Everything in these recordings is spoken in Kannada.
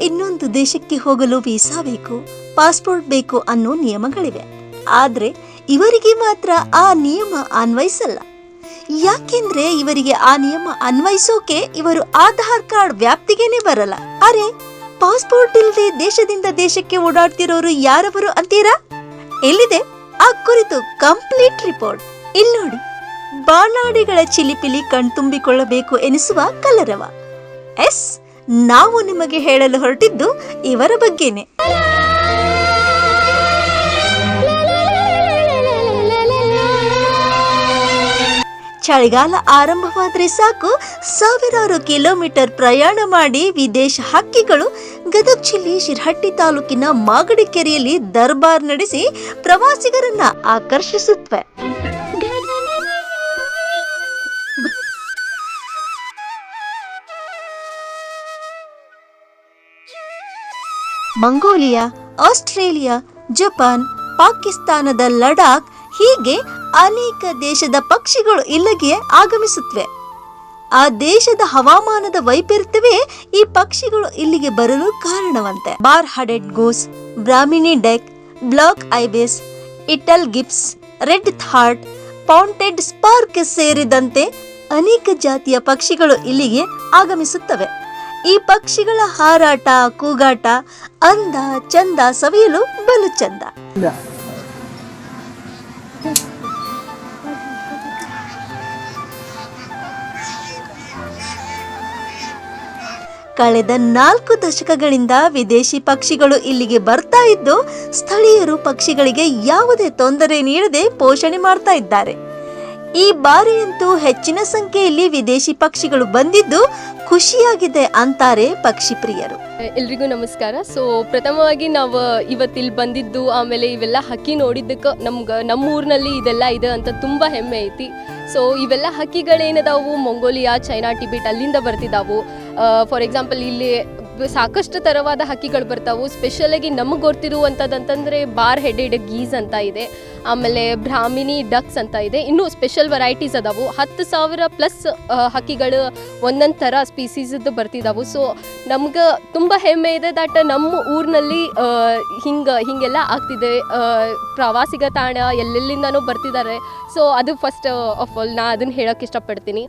ಇನ್ನೊಂದು ದೇಶಕ್ಕೆ ಹೋಗಲು ವೀಸಾ ಬೇಕು, ಪಾಸ್ಪೋರ್ಟ್ ಬೇಕು ಅನ್ನೋ ನಿಯಮಗಳಿವೆ. ಆದ್ರೆ ಇವರಿಗೆ ಮಾತ್ರ ಆ ನಿಯಮ ಅನ್ವಯಿಸಲ್ಲ. ಯಾಕೆಂದ್ರೆ ಇವರಿಗೆ ಆ ನಿಯಮ ಅನ್ವಯಿಸೋಕೆ ಇವರು ಆಧಾರ್ ಕಾರ್ಡ್ ವ್ಯಾಪ್ತಿಗೇನೆ ಬರಲ್ಲ. ಅರೆ, ಪಾಸ್ಪೋರ್ಟ್ ಇಲ್ಲದೆ ದೇಶದಿಂದ ದೇಶಕ್ಕೆ ಓಡಾಡ್ತಿರೋರು ಯಾರವರು ಅಂತೀರಾ? ಎಲ್ಲಿದೆ? ಆ ಕುರಿತು ಕಂಪ್ಲೀಟ್ ರಿಪೋರ್ಟ್. ಇಲ್ಲಿ ನೋಡಿ. ಬಾನಾಡಿಗಳ ಚಿಲಿಪಿಲಿ ಕಣ್ತುಂಬಿಕೊಳ್ಳಬೇಕು ಎನಿಸುವ ಕಲರವ. ಎಸ್? ನಾವು ನಿಮಗೆ ಹೇಳಲು ಹೊರಟಿದ್ದು ಇವರ ಬಗ್ಗೆನೆ. ಚಳಿಗಾಲ ಆರಂಭವಾದ್ರೆ ಸಾಕು. ಸಾವಿರಾರು ಕಿಲೋಮೀಟರ್ ಪ್ರಯಾಣ ಮಾಡಿ ವಿದೇಶ ಹಕ್ಕಿಗಳು ಗದಗ ಜಿಲ್ಲೆ ಶಿರಹಟ್ಟಿ ತಾಲೂಕಿನ ಮಾಗಡಿ ಕೆರೆಯಲ್ಲಿ ದರ್ಬಾರ್ ನಡೆಸಿ ಪ್ರವಾಸಿಗರನ್ನ ಆಕರ್ಷಿಸುತ್ತವೆ ಮಂಗೋಲಿಯಾ, ಆಸ್ಟ್ರೇಲಿಯಾ, ಜಪಾನ್, ಪಾಕಿಸ್ತಾನದ ಲಡಾಖ್ ಹೀಗೆ ಅನೇಕ ದೇಶದ ಪಕ್ಷಿಗಳು ಇಲ್ಲಿಗೆ ಆಗಮಿಸುತ್ತವೆ ಆ ದೇಶದ ಹವಾಮಾನದ ವೈಪರೀತ್ಯವೇ ಈ ಪಕ್ಷಿಗಳು ಇಲ್ಲಿಗೆ ಬರಲು ಕಾರಣವಂತೆ. Bar headed goose Brahminy duck, black ibis, ಇಟಲ್ ಗಿಪ್ಸ್, red throat, painted stork ಸೇರಿದಂತೆ ಅನೇಕ ಜಾತಿಯ ಪಕ್ಷಿಗಳು ಇಲ್ಲಿಗೆ ಆಗಮಿಸುತ್ತವೆ. ಈ ಪಕ್ಷಿಗಳ ಹಾರಾಟ, ಕೂಗಾಟ ಅಂದ ಚಂದ ಸವಿಯಲು ಬಲು ಚಂದ. ಕಳೆದ ನಾಲ್ಕು ದಶಕಗಳಿಂದ ವಿದೇಶಿ ಪಕ್ಷಿಗಳು ಇಲ್ಲಿಗೆ ಬರ್ತಾ ಇದ್ದು, ಸ್ಥಳೀಯರು ಪಕ್ಷಿಗಳಿಗೆ ಯಾವುದೇ ತೊಂದರೆ ನೀಡದೆ ಪೋಷಣೆ ಮಾಡ್ತಾ ಇದ್ದಾರೆ. ಈ ಬಾರಿಯಂತೂ ಹೆಚ್ಚಿನ ಸಂಖ್ಯೆಯಲ್ಲಿ ವಿದೇಶಿ ಪಕ್ಷಿಗಳು ಬಂದಿದ್ದು ಖುಷಿಯಾಗಿದೆ ಅಂತಾರೆ ಪಕ್ಷಿ ಪ್ರಿಯರು. ಎಲ್ರಿಗೂ ನಮಸ್ಕಾರ. ಸೊ ಪ್ರಥಮವಾಗಿ ನಾವು ಇವತ್ತಿಲ್ಲಿ ಬಂದಿದ್ದು, ಆಮೇಲೆ ಇವೆಲ್ಲ ಹಕ್ಕಿ ನೋಡಿದ್ದಕ್ಕೆ ನಮ್ಗೆ ನಮ್ಮ ಊರಿನಲ್ಲಿ ಇದೆಲ್ಲ ಇದೆ ಅಂತ ತುಂಬ ಹೆಮ್ಮೆ ಐತಿ. ಸೊ ಇವೆಲ್ಲ ಹಕ್ಕಿಗಳೇನದಾವು ಮಂಗೋಲಿಯಾ, ಚೈನಾ, ಟಿಬೆಟ್ ಅಲ್ಲಿಂದ ಬರ್ತಿದ್ದಾವು ಫಾರ್ ಎಕ್ಸಾಂಪಲ್ ಇಲ್ಲಿ ಸಾಕಷ್ಟು ಥರವಾದ ಹಕ್ಕಿಗಳು ಬರ್ತಾವು. ಸ್ಪೆಷಲಾಗಿ ನಮಗೆ ಗೊತ್ತಿರುವಂಥದ್ದಂತಂದರೆ ಬಾರ್ ಹೆಡೆಡ್ ಗೀಸ್ ಅಂತ ಇದೆ. ಆಮೇಲೆ ಬ್ರಾಹ್ಮಿನಿ ಡಕ್ಸ್ ಅಂತ ಇದೆ. ಇನ್ನೂ ಸ್ಪೆಷಲ್ ವೆರೈಟೀಸ್ ಅದಾವು. ಹತ್ತು ಸಾವಿರ ಪ್ಲಸ್ ಹಕ್ಕಿಗಳು ಒಂದೊಂದು ಥರ ಸ್ಪೀಸೀಸದ್ದು ಬರ್ತಿದ್ದಾವು ಸೊ ನಮ್ಗೆ ತುಂಬ ಹೆಮ್ಮೆ ಇದೆ ದಟ್ ನಮ್ಮ ಊರಿನಲ್ಲಿ ಹಿಂಗೆ, ಹಿಂಗೆಲ್ಲ ಆಗ್ತಿದೆ. ಪ್ರವಾಸಿಗ ತಾಣ ಎಲ್ಲೆಲ್ಲಿಂದನೂ ಬರ್ತಿದ್ದಾರೆ ಸೊ ಅದು ಫಸ್ಟ್ ಆಫ್ ಆಲ್ ನಾ ಅದನ್ನು ಹೇಳೋಕ್ಕೆ ಇಷ್ಟಪಡ್ತೀನಿ.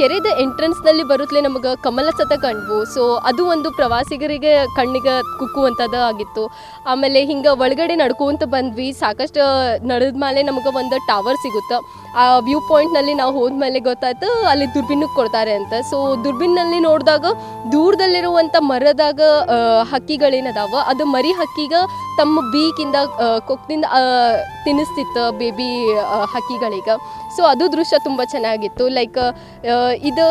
ಕೆರೆದ ಎಂಟ್ರೆನ್ಸ್ನಲ್ಲಿ ಬರುತ್ತಲೇ ನಮಗೆ ಕಮಲ ಸತ ಕಂಡ್ವು ಸೊ ಅದು ಒಂದು ಪ್ರವಾಸಿಗರಿಗೆ ಕಣ್ಣಿಗೆ ಕುಕ್ಕುವಂಥದ್ದು ಆಗಿತ್ತು. ಆಮೇಲೆ ಹಿಂಗೆ ಒಳಗಡೆ ನಡ್ಕೊಂತ ಬಂದ್ವಿ. ಸಾಕಷ್ಟು ನಡೆದ ಮೇಲೆ ನಮಗೆ ಒಂದು ಟವರ್ ಸಿಗುತ್ತೆ. ಆ ವ್ಯೂ ಪಾಯಿಂಟ್ನಲ್ಲಿ ನಾವು ಹೋದ್ಮೇಲೆ ಗೊತ್ತಾಯ್ತು, ಅಲ್ಲಿ ದುರ್ಬಿನ್ನಕ್ಕೆ ಕೊಡ್ತಾರೆ ಅಂತ. ಸೊ ದುರ್ಬಿನ್ನಲ್ಲಿ ನೋಡಿದಾಗ ದೂರದಲ್ಲಿರುವಂಥ ಮರದಾಗ ಹಕ್ಕಿಗಳೇನದಾವ? ಅದು ಮರಿ ಹಕ್ಕಿಗ ತಮ್ಮ ಬೀಕಿಂದ ಕೊಕ್ದಿಂದ ತಿನ್ನಿಸ್ತಿತ್ತು ಬೇಬಿ ಹಕ್ಕಿಗಳಿಗೆ. ಸೊ ಅದು ದೃಶ್ಯ ತುಂಬ ಚೆನ್ನಾಗಿತ್ತು. ಲೈಕ್ ಇದು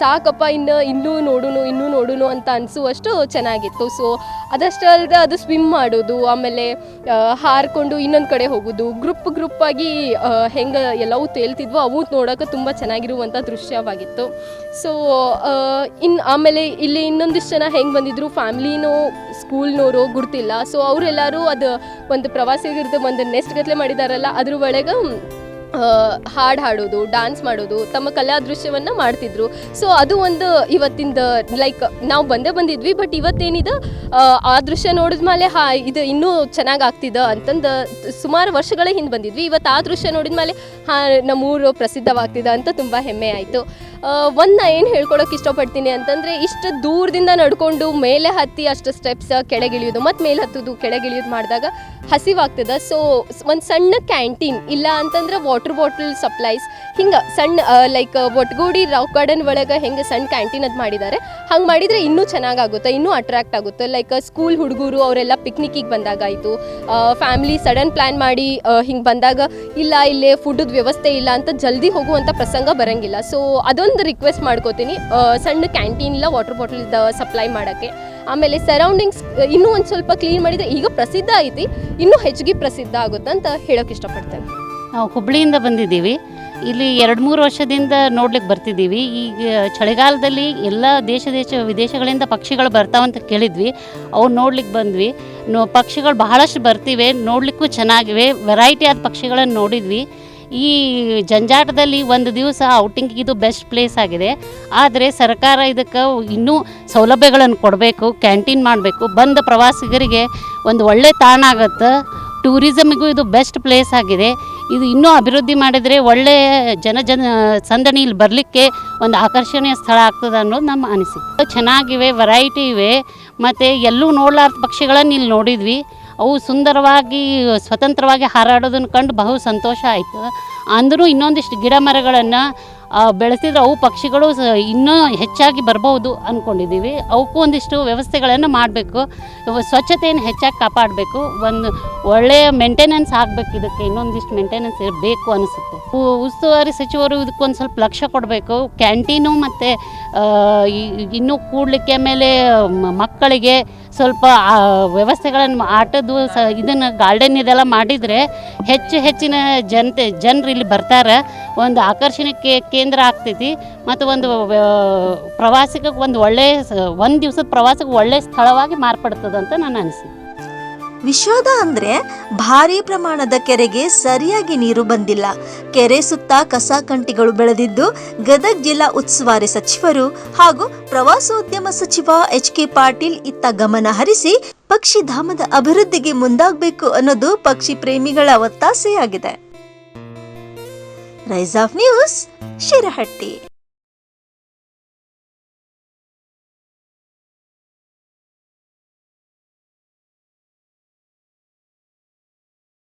ಸಾಕಪ್ಪ, ಇನ್ನು, ಇನ್ನೂ ನೋಡುನು ಇನ್ನೂ ನೋಡುನು ಅಂತ ಅನಿಸುವಷ್ಟು ಚೆನ್ನಾಗಿತ್ತು. ಸೊ ಅದಷ್ಟು ಅಲ್ಲದೆ ಅದು ಸ್ವಿಮ್ ಮಾಡೋದು, ಆಮೇಲೆ ಹಾರಿಕೊಂಡು ಇನ್ನೊಂದು ಕಡೆ ಹೋಗೋದು. ಗ್ರೂಪ್ ಗ್ರೂಪಾಗಿ ಹೆಂಗೆ ಎಲ್ಲವೂ ತೇಲ್ತಿದ್ವು ಅವು ನೋಡೋಕೆ ತುಂಬ ಚೆನ್ನಾಗಿರುವಂಥ ದೃಶ್ಯವಾಗಿತ್ತು. ಸೊ ಇನ್ನು ಆಮೇಲೆ ಇಲ್ಲಿ ಇನ್ನೊಂದಿಷ್ಟು ಜನ ಹೆಂಗೆ ಬಂದಿದ್ರು? ಫ್ಯಾಮ್ಲಿನೋ ಸ್ಕೂಲ್ನವರು ಗುರ್ತಿಲ್ಲ. ಸೊ ಅವರೆಲ್ಲರೂ ಅದು ಒಂದು ಪ್ರವಾಸಿಗರದ್ದು ಒಂದು ನೆಸ್ಟ್ ಗತ್ಲೆ ಮಾಡಿದಾರಲ್ಲ ಅದ್ರ ಒಳಗೆ ಹಾಡು ಹಾಡೋದು ಡಾನ್ಸ್ ಮಾಡೋದು ತಮ್ಮ ಕಲಾ ದೃಶ್ಯವನ್ನು ಮಾಡ್ತಿದ್ರು. ಸೊ ಅದು ಒಂದು ಇವತ್ತಿಂದ ಲೈಕ್ ನಾವು ಬಂದೇ ಬಂದಿದ್ವಿ ಬಟ್ ಇವತ್ತೇನಿದೆ ಆ, ದೃಶ್ಯ ದೃಶ್ಯ ನೋಡಿದ್ಮೇಲೆ ಹಾ ಇದು ಇನ್ನೂ ಚೆನ್ನಾಗಿ ಆಗ್ತಿದ ಅಂತಂದು ಸುಮಾರು ವರ್ಷಗಳ ಹಿಂದೆ ಬಂದಿದ್ವಿ. ಇವತ್ತು ಆ ದೃಶ್ಯ ನೋಡಿದ್ಮೇಲೆ ಹಾ ನಮ್ಮೂರು ಪ್ರಸಿದ್ಧವಾಗ್ತಿದೆ ಅಂತ ತುಂಬ ಹೆಮ್ಮೆ ಆಯಿತು. ಒಂದು ಏನು ಹೇಳ್ಕೊಳಕ್ಕೆ ಇಷ್ಟಪಡ್ತೀನಿ ಅಂತಂದರೆ ಇಷ್ಟು ದೂರದಿಂದ ನಡ್ಕೊಂಡು ಮೇಲೆ ಹತ್ತಿ ಅಷ್ಟು ಸ್ಟೆಪ್ಸ್ ಕೆಳಗಿಳಿಯೋದು ಮತ್ತು ಮೇಲೆ ಹತ್ತೋದು ಕೆಳಗಿಳಿಯೋದು ಮಾಡಿದಾಗ ಹಸಿವಾಗ್ತದೆ. ಸೊ ಒಂದು ಸಣ್ಣ ಕ್ಯಾಂಟೀನ್ ಇಲ್ಲ ಅಂತಂದ್ರೆ ವಾಟರ್ ಬಾಟಲ್ ಸಪ್ಲೈಸ್ ಹಿಂಗೆ ಸಣ್ಣ ಲೈಕ್ ಒಟ್ಗೂಡಿ ರಾಕ್ ಗಾರ್ಡನ್ ಒಳಗೆ ಹೆಂಗೆ ಸಣ್ಣ ಕ್ಯಾಂಟೀನ್ ಅದು ಮಾಡಿದ್ದಾರೆ ಹಂಗೆ ಮಾಡಿದರೆ ಇನ್ನೂ ಚೆನ್ನಾಗಾಗುತ್ತೆ, ಇನ್ನೂ ಅಟ್ರಾಕ್ಟ್ ಆಗುತ್ತೆ. ಲೈಕ್ ಸ್ಕೂಲ್ ಹುಡುಗರು ಅವರೆಲ್ಲ ಪಿಕ್ನಿಕ್ಕಿಗೆ ಬಂದಾಗ ಆಯಿತು. ಫ್ಯಾಮ್ಲಿ ಸಡನ್ ಪ್ಲ್ಯಾನ್ ಮಾಡಿ ಹಿಂಗೆ ಬಂದಾಗ ಇಲ್ಲ, ಇಲ್ಲೇ ಫುಡ್ದು ವ್ಯವಸ್ಥೆ ಇಲ್ಲ ಅಂತ ಜಲ್ದಿ ಹೋಗುವಂಥ ಪ್ರಸಂಗ ಬರಂಗಿಲ್ಲ. ಸೊ ಅದೊಂದು ರಿಕ್ವೆಸ್ಟ್ ಮಾಡ್ಕೋತೀನಿ ಸಣ್ಣ ಕ್ಯಾಂಟೀನ್ ಇಲ್ಲ ವಾಟರ್ ಬಾಟಲ್ ಸಪ್ಲೈ ಮಾಡೋಕ್ಕೆ. ಆಮೇಲೆ ಸರೌಂಡಿಂಗ್ಸ್ ಇನ್ನೂ ಒಂದು ಸ್ವಲ್ಪ ಕ್ಲೀನ್ ಮಾಡಿದರೆ ಈಗ ಪ್ರಸಿದ್ಧ ಐತಿ, ಇನ್ನೂ ಹೆಚ್ಚಿಗೆ ಪ್ರಸಿದ್ಧ ಆಗುತ್ತೆ ಅಂತ ಹೇಳೋಕೆ ಇಷ್ಟಪಡ್ತೇನೆ. ನಾವು ಹುಬ್ಬಳ್ಳಿಯಿಂದ ಬಂದಿದ್ದೀವಿ. ಇಲ್ಲಿ ಎರಡು ಮೂರು ವರ್ಷದಿಂದ ನೋಡ್ಲಿಕ್ಕೆ ಬರ್ತಿದ್ದೀವಿ. ಈಗ ಚಳಿಗಾಲದಲ್ಲಿ ಎಲ್ಲ ದೇಶ ದೇಶ ವಿದೇಶಗಳಿಂದ ಪಕ್ಷಿಗಳು ಬರ್ತಾವಂತ ಕೇಳಿದ್ವಿ. ಅವು ನೋಡ್ಲಿಕ್ಕೆ ಬಂದ್ವಿ. ನೋ, ಪಕ್ಷಿಗಳು ಬಹಳಷ್ಟು ಬರ್ತಿವೆ. ನೋಡಲಿಕ್ಕೂ ಚೆನ್ನಾಗಿವೆ. ವೆರೈಟಿ ಆದ ಪಕ್ಷಿಗಳನ್ನು ನೋಡಿದ್ವಿ. ಈ ಜಂಜಾಟದಲ್ಲಿ ಒಂದು ದಿವಸ ಔಟಿಂಗ್ ಇದು ಬೆಸ್ಟ್ ಪ್ಲೇಸ್ ಆಗಿದೆ. ಆದರೆ ಸರ್ಕಾರ ಇದಕ್ಕೆ ಇನ್ನೂ ಸೌಲಭ್ಯಗಳನ್ನು ಕೊಡಬೇಕು ಕ್ಯಾಂಟೀನ್ ಮಾಡಬೇಕು. ಬಂದ ಪ್ರವಾಸಿಗರಿಗೆ ಒಂದು ಒಳ್ಳೆ ತಾಣ ಆಗತ್ತೆ. ಟೂರಿಸಮಿಗೂ ಇದು ಬೆಸ್ಟ್ ಪ್ಲೇಸ್ ಆಗಿದೆ. ಇದು ಇನ್ನೂ ಅಭಿವೃದ್ಧಿ ಮಾಡಿದರೆ ಒಳ್ಳೆಯ ಜನ ಜನ ಸಂದಣಿ ಇಲ್ಲಿ ಬರಲಿಕ್ಕೆ ಒಂದು ಆಕರ್ಷಣೀಯ ಸ್ಥಳ ಆಗ್ತದೆ ಅನ್ನೋದು ನಮ್ಮ ಅನಿಸಿಕೆ. ಚೆನ್ನಾಗಿವೆ ವೆರೈಟಿ ಇವೆ, ಮತ್ತು ಎಲ್ಲೂ ನೋಡ್ಲಾರ್ದ ಪಕ್ಷಿಗಳನ್ನು ಇಲ್ಲಿ ನೋಡಿದ್ವಿ. ಅವು ಸುಂದರವಾಗಿ, ಸ್ವತಂತ್ರವಾಗಿ ಹಾರಾಡೋದನ್ನು ಕಂಡು ಬಹು ಸಂತೋಷ ಆಯಿತು. ಅಂದರೂ ಇನ್ನೊಂದಿಷ್ಟು ಗಿಡ ಮರಗಳನ್ನು ಬೆಳೆಸಿದ್ರೆ ಅವು ಪಕ್ಷಿಗಳು ಸ ಇನ್ನೂ ಹೆಚ್ಚಾಗಿ ಬರಬಹುದು ಅಂದ್ಕೊಂಡಿದ್ದೀವಿ ಅವಕ್ಕೂ ಒಂದಿಷ್ಟು ವ್ಯವಸ್ಥೆಗಳನ್ನು ಮಾಡಬೇಕು. ಸ್ವಚ್ಛತೆಯನ್ನು ಹೆಚ್ಚಾಗಿ ಕಾಪಾಡಬೇಕು. ಒಂದು ಒಳ್ಳೆಯ ಮೇಂಟೆನೆನ್ಸ್ ಆಗಬೇಕು. ಇದಕ್ಕೆ ಇನ್ನೊಂದಿಷ್ಟು ಮೇಂಟೆನೆನ್ಸ್ ಇರಬೇಕು ಅನಿಸುತ್ತೆ. ಉಸ್ತುವಾರಿ ಸಚಿವರು ಇದಕ್ಕೊಂದು ಸ್ವಲ್ಪ ಲಕ್ಷ್ಯ ಕೊಡಬೇಕು. ಕ್ಯಾಂಟೀನು ಮತ್ತು ಇನ್ನೂ ಕೂಡಲಿಕ್ಕೆ ಆಮೇಲೆ ಮಕ್ಕಳಿಗೆ ಸ್ವಲ್ಪ ವ್ಯವಸ್ಥೆಗಳನ್ನು ಆಟದ್ದು ಸ, ಇದನ್ನು ಗಾರ್ಡನ್ ಇದೆಲ್ಲ ಮಾಡಿದರೆ ಹೆಚ್ಚು ಹೆಚ್ಚಿನ ಜನತೆ, ಜನರು ಇಲ್ಲಿ ಬರ್ತಾರೆ. ಒಂದು ಆಕರ್ಷಣೆ ಕೇ- ಕೇಂದ್ರ ಆಗ್ತೈತಿ. ಮತ್ತು ಒಂದು ಪ್ರವಾಸಿಗ ಪ್ರವಾಸಿಗಕ್ಕೆ ಒಂದು ಒಳ್ಳೆಯ ಒಂದು ದಿವಸದ ಪ್ರವಾಸಕ್ಕೆ ಒಳ್ಳೆಯ ಸ್ಥಳವಾಗಿ ಮಾರ್ಪಡ್ತದಂತ ನನ್ನ ಅನಿಸಿಕೆ. ವಿಷಾದ ಅಂದ್ರೆ ಭಾರಿ ಪ್ರಮಾಣದ ಕೆರೆಗೆ ಸರಿಯಾಗಿ ನೀರು ಬಂದಿಲ್ಲ. ಕೆರೆ ಸುತ್ತ ಕಸ ಕಂಟಿಗಳು ಬೆಳೆದಿದ್ದು ಗದಗ್ ಜಿಲ್ಲಾ ಉಸ್ತುವಾರಿ ಸಚಿವರು ಹಾಗೂ ಪ್ರವಾಸೋದ್ಯಮ ಸಚಿವ ಎಚ್ ಕೆ ಪಾಟೀಲ್ ಇತ್ತ ಗಮನ ಹರಿಸಿ ಪಕ್ಷಿಧಾಮದ ಅಭಿವೃದ್ಧಿಗೆ ಮುಂದಾಗಬೇಕು ಅನ್ನೋದು ಪಕ್ಷಿ ಪ್ರೇಮಿಗಳ ಒತ್ತಾಸೆಯಾಗಿದೆ. Rise of news Shirahatti